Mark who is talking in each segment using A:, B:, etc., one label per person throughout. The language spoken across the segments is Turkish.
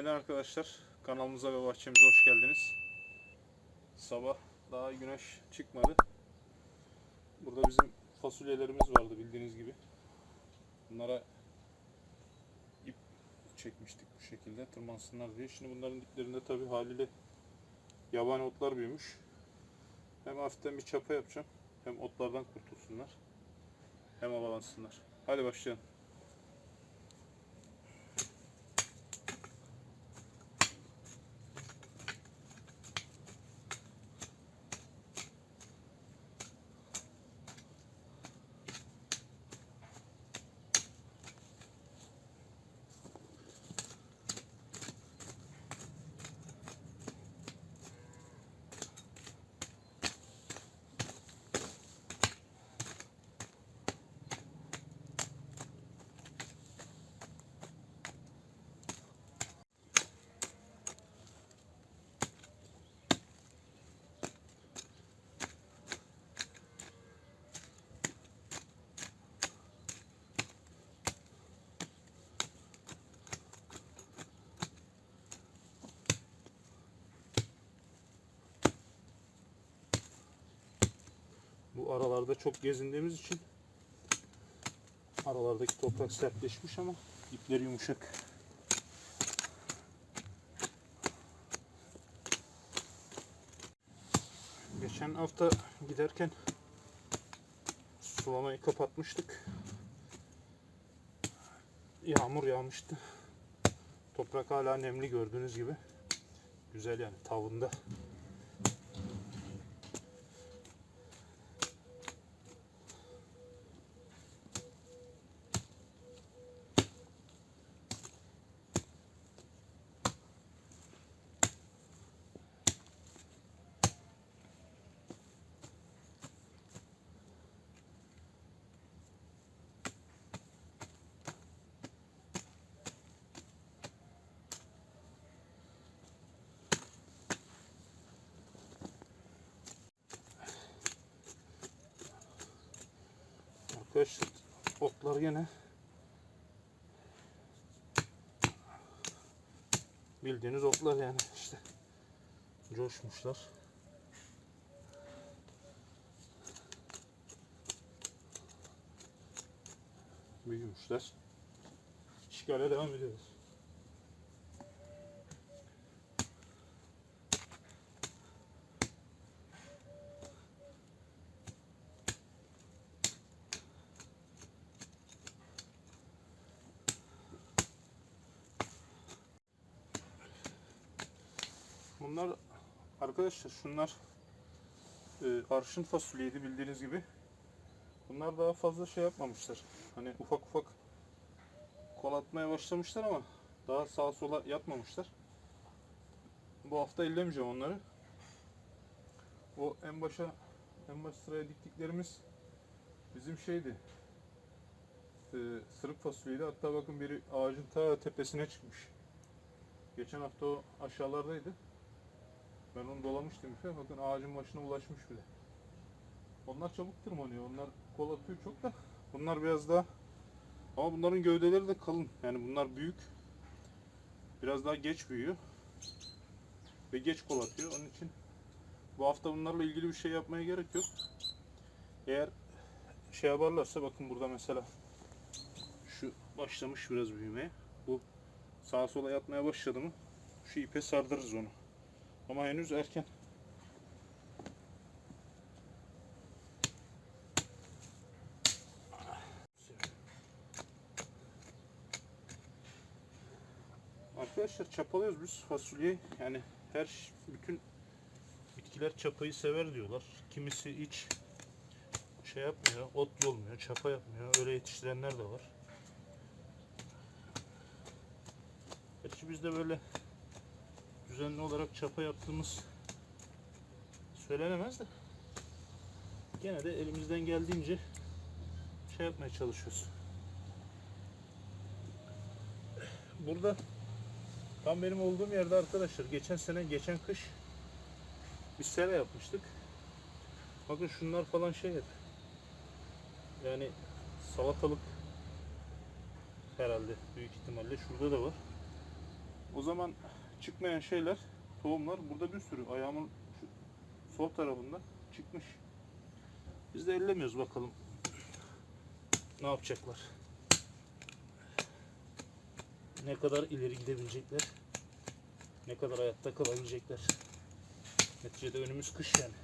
A: Günaydın arkadaşlar. Kanalımıza ve bahçemize hoş geldiniz. Sabah daha güneş çıkmadı. Burada bizim fasulyelerimiz vardı bildiğiniz gibi. Bunlara ip çekmiştik bu şekilde tırmansınlar diye. Şimdi bunların diplerinde tabi haliyle yabani otlar büyümüş. Hem hafiften bir çapa yapacağım. Hem otlardan kurtulsunlar. Hem havalansınlar. Hadi başlayalım. Bu aralarda çok gezindiğimiz için aralardaki toprak sertleşmiş ama ipleri yumuşak. Geçen hafta giderken sulamayı kapatmıştık. Yağmur yağmıştı. Toprak hala nemli gördüğünüz gibi. Güzel yani tavında. Arkadaşlar otlar gene bildiğiniz otlar yani işte coşmuşlar. Büyümüşler. İşgale devam ediyoruz. Bunlar arkadaşlar şunlar e, arşın fasulyeydi bildiğiniz gibi. Bunlar daha fazla şey yapmamışlar. Hani ufak ufak kol atmaya başlamışlar ama daha sağa sola yatmamışlar. Bu hafta ellemeyeceğim onları. O en başa en baş sıraya diktiklerimiz bizim şeydi. E, sırık fasulyeydi. Hatta bakın biri ağacın ta tepesine çıkmış. Geçen hafta o aşağılardaydı. Ben onu dolamıştım işte. Bakın ağacın başına ulaşmış bile. Onlar çabuk tırmanıyor. Onlar kol atıyor çok da. Bunlar biraz daha ama bunların gövdeleri de kalın. Yani bunlar büyük. Biraz daha geç büyüyor. Ve geç kol atıyor. Onun için bu hafta bunlarla ilgili bir şey yapmaya gerek yok. Eğer şey yaparlarsa bakın burada mesela şu başlamış biraz büyümeye. Bu sağa sola yatmaya başladı mı şu ipe sardırırız onu. Ama henüz erken. Arkadaşlar çapalıyoruz biz fasulyeyi. Yani her bütün bitkiler çapayı sever diyorlar. Kimisi hiç şey yapmıyor, ot yolmuyor, çapa yapmıyor. Öyle yetiştirenler de var. Gerçi biz de böyle düzenli olarak çapa yaptığımız söylenemez de gene de elimizden geldiğince şey yapmaya çalışıyoruz. Burada tam benim olduğum yerde arkadaşlar geçen sene geçen kış bir sera yapmıştık. Bakın şunlar falan şey hep. Yani salatalık herhalde büyük ihtimalle şurada da var. O zaman çıkmayan şeyler, tohumlar burada bir sürü ayağımın sol tarafında çıkmış. Biz de ellemiyoruz bakalım ne yapacaklar. Ne kadar ileri gidebilecekler. Ne kadar hayatta kalabilecekler. Neticede önümüz kış yani.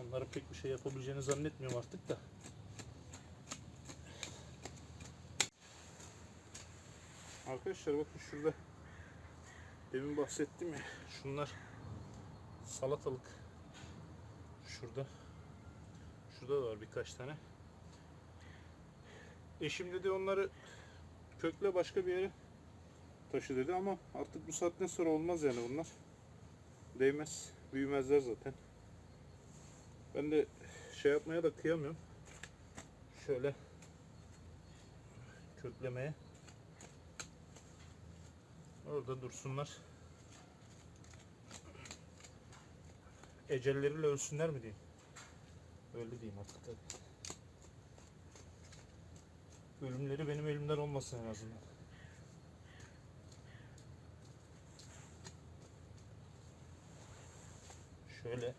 A: Onların pek bir şey yapabileceğini zannetmiyorum artık da. Arkadaşlar bakın şurada demin bahsettim ya şunlar salatalık. Şurada. Şurada da var birkaç tane. Eşim dedi onları kökle başka bir yere taşı dedi ama artık bu saatten sonra olmaz yani bunlar. Değmez. Büyümezler zaten. Ben de şey yapmaya da kıyamıyorum. Şöyle köklemeye Orada dursunlar. Ecelleriyle ölsünler mi diyeyim? Öyle diyeyim artık tabii. Ölümleri benim elimden olmasın en azından. Şöyle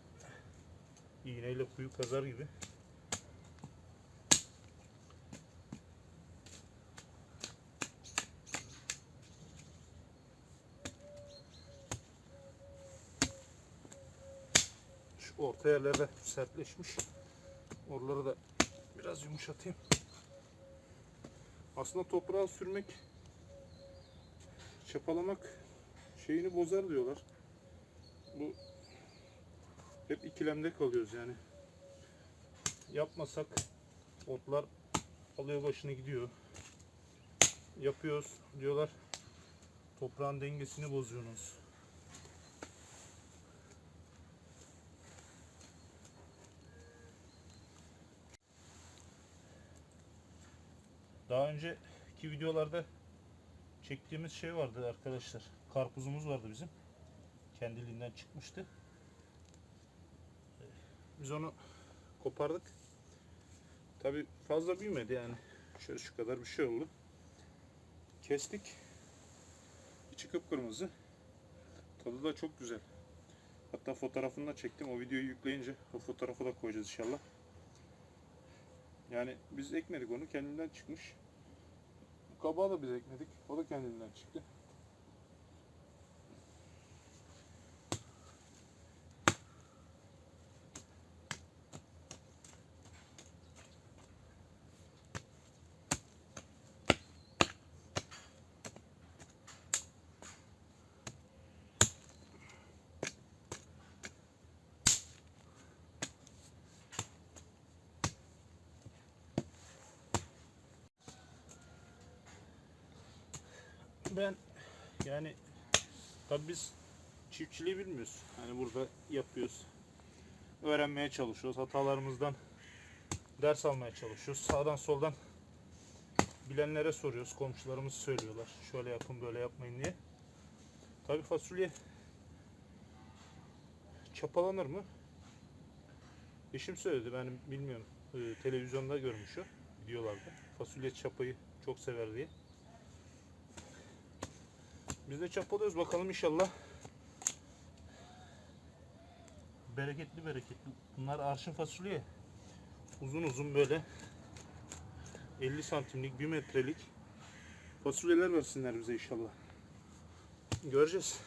A: iğneyle kuyu kazar gibi orta yerlerde sertleşmiş. Oraları da biraz yumuşatayım. Aslında toprağa sürmek, çapalamak şeyini bozar diyorlar. Bu hep ikilemde kalıyoruz yani. Yapmasak otlar alıyor başını gidiyor. Yapıyoruz diyorlar. Toprağın dengesini bozuyorsunuz. Daha önceki videolarda çektiğimiz şey vardı arkadaşlar. Karpuzumuz vardı bizim. Kendiliğinden çıkmıştı. Biz onu kopardık. Tabi fazla büyümedi yani. Şöyle şu kadar bir şey oldu. Kestik. İçi kıpkırmızı. Tadı da çok güzel. Hatta fotoğrafını da çektim. O videoyu yükleyince o fotoğrafı da koyacağız inşallah. Yani biz ekmedik onu kendinden çıkmış. Kabağı da biz ekmedik. O da kendinden çıktı. Ben yani tabii biz çiftçiliği bilmiyoruz. Hani burada yapıyoruz. Öğrenmeye çalışıyoruz. Hatalarımızdan ders almaya çalışıyoruz. Sağdan soldan bilenlere soruyoruz. Komşularımız söylüyorlar. Şöyle yapın böyle yapmayın diye. Tabii fasulye çapalanır mı? Eşim söyledi. Ben bilmiyorum. Ee, televizyonda görmüş o videolarda. Fasulye çapayı çok sever diye. Biz de çapalıyoruz bakalım inşallah. Bereketli bereketli. Bunlar arşın fasulye. Uzun uzun böyle 50 santimlik 1 metrelik fasulyeler versinler bize inşallah. Göreceğiz.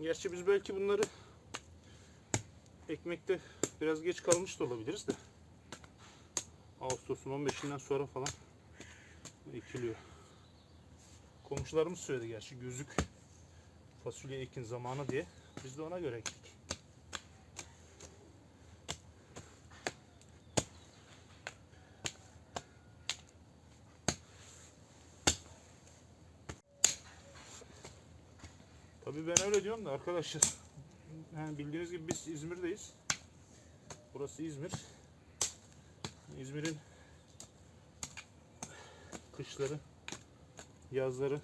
A: Gerçi biz belki bunları ekmekte biraz geç kalmış da olabiliriz de. Ağustos'un 15'inden sonra falan ekiliyor. Komşularımız söyledi gerçi gözük fasulye ekin zamanı diye. Biz de ona göre ektik. Tabii ben öyle diyorum da arkadaşlar. Yani bildiğiniz gibi biz İzmir'deyiz. Burası İzmir. İzmir'in kışları yazları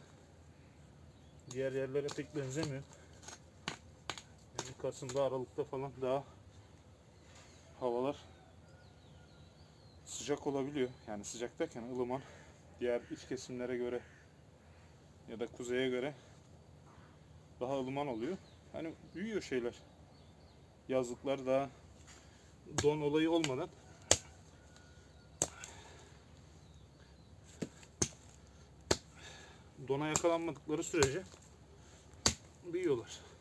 A: diğer yerlere pek benzemiyor. Yani Kasım'da, Aralık'ta falan daha havalar sıcak olabiliyor. Yani sıcak derken ılıman. Diğer iç kesimlere göre ya da kuzeye göre daha ılıman oluyor. Hani büyüyor şeyler. Yazlıklar daha don olayı olmadan dona yakalanmadıkları sürece büyüyorlar.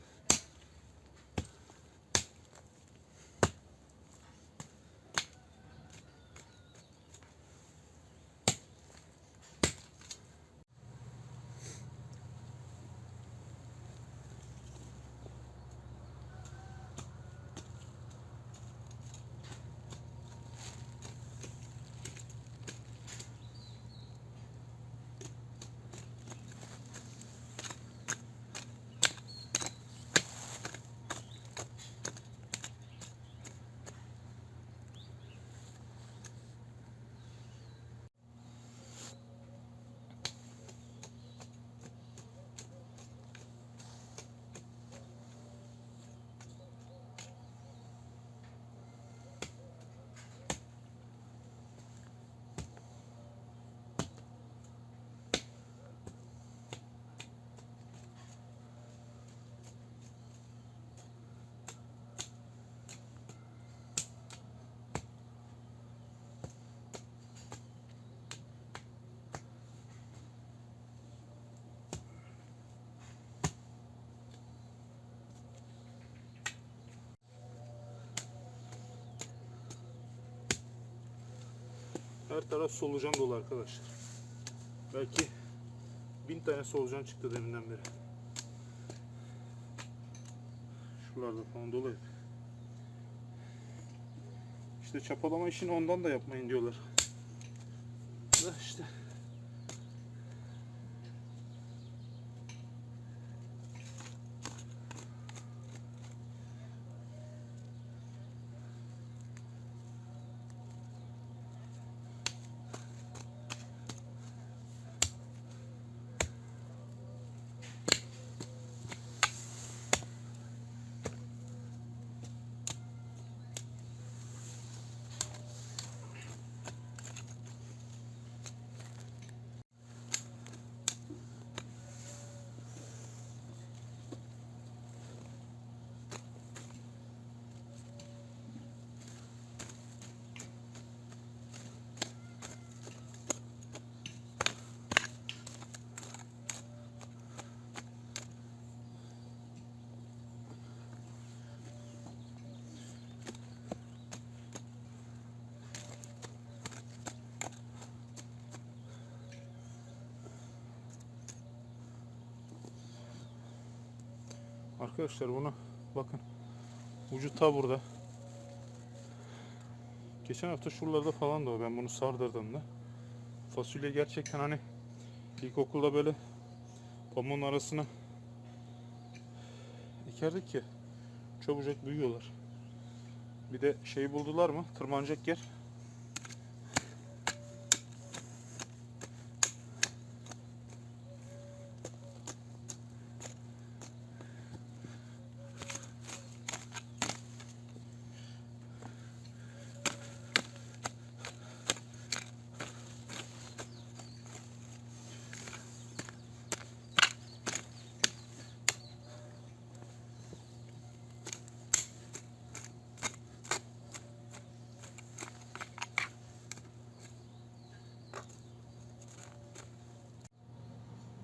A: Her taraf solucan dolu arkadaşlar. Belki bin tane solucan çıktı deminden beri. Şuralarda falan dolu hep. İşte çapalama işini ondan da yapmayın diyorlar. Da işte. Arkadaşlar bunu bakın. Ucu ta burada. Geçen hafta şuralarda falan da o. Ben bunu sardırdım da. Fasulye gerçekten hani ilkokulda böyle pamuğun arasına dikerdik ya. Çabucak büyüyorlar. Bir de şey buldular mı? Tırmanacak yer.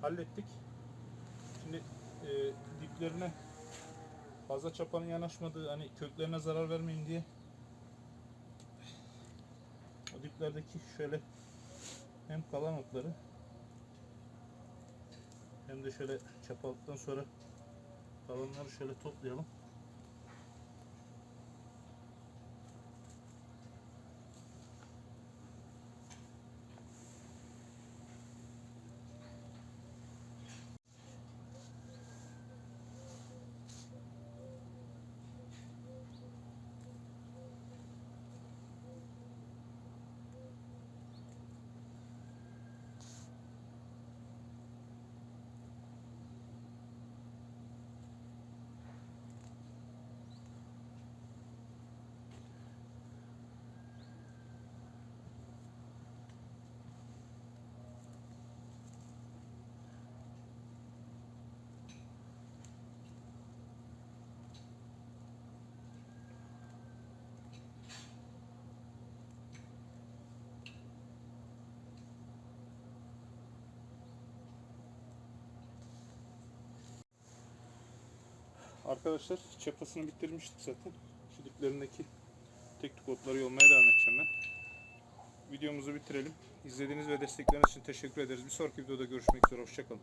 A: Hallettik. Şimdi e, diplerine fazla çapanın yanaşmadığı hani köklerine zarar vermeyeyim diye o diplerdeki şöyle hem kalan otları hem de şöyle çapaladıktan sonra kalanları şöyle toplayalım. Arkadaşlar çapasını bitirmiştik zaten. Şu diplerindeki tek tük otları yolmaya devam edeceğim ben. Videomuzu bitirelim. İzlediğiniz ve destekleriniz için teşekkür ederiz. Bir sonraki videoda görüşmek üzere. Hoşçakalın.